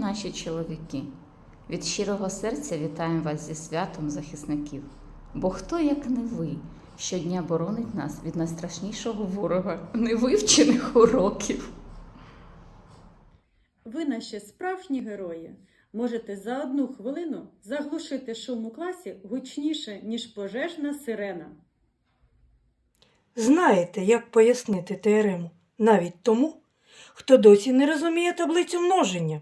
наші чоловіки. Від щирого серця вітаємо вас зі святом захисників. Бо хто, як не ви, щодня боронить нас від найстрашнішого ворога, невивчених уроків. Ви наші справжні герої. Можете за одну хвилину заглушити шум у класі гучніше, ніж пожежна сирена. Знаєте, як пояснити теорему навіть тому, хто досі не розуміє таблицю множення.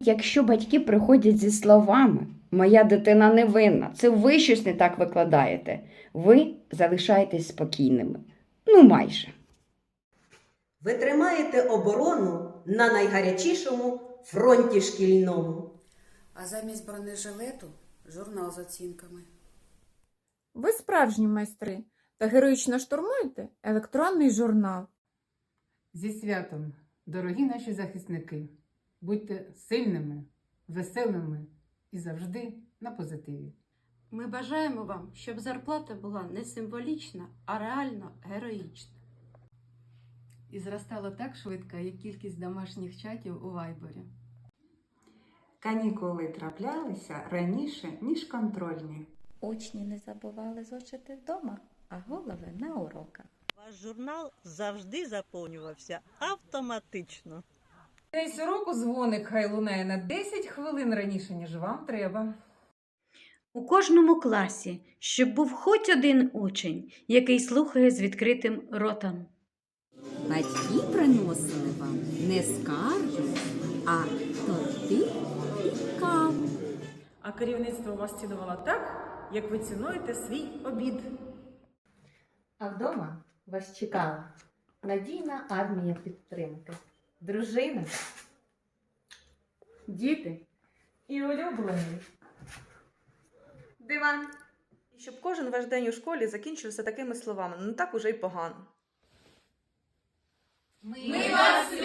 Якщо батьки приходять зі словами Моя дитина невинна, це ви щось не так викладаєте, ви залишаєтесь спокійними. Ну, майже. Ви тримаєте оборону на найгарячішому фронті шкільному. А замість бронежилету журнал з оцінками. Ви справжні майстри та героїчно штурмуєте електронний журнал. Зі святом, дорогі наші захисники, будьте сильними, веселими і завжди на позитиві. Ми бажаємо вам, щоб зарплата була не символічна, а реально героїчна. І зростала так швидко, як кількість домашніх чатів у Вайбері. Канікули траплялися раніше, ніж контрольні. Учні не забували зошити вдома, а голови на уроках. Ваш журнал завжди заповнювався автоматично. Десь уроку дзвоник хай лунає на 10 хвилин раніше, ніж вам треба. У кожному класі, щоб був хоч один учень, який слухає з відкритим ротом. Батьки приносили вам не скарги, а торти і каву. А керівництво вас цінувало так, як ви цінуєте свій обід. А вдома вас чекала надійна армія підтримки, дружина, діти і улюблений. Диван. І щоб кожен ваш день у школі закінчився такими словами, ну не так уже й погано. Ми вас!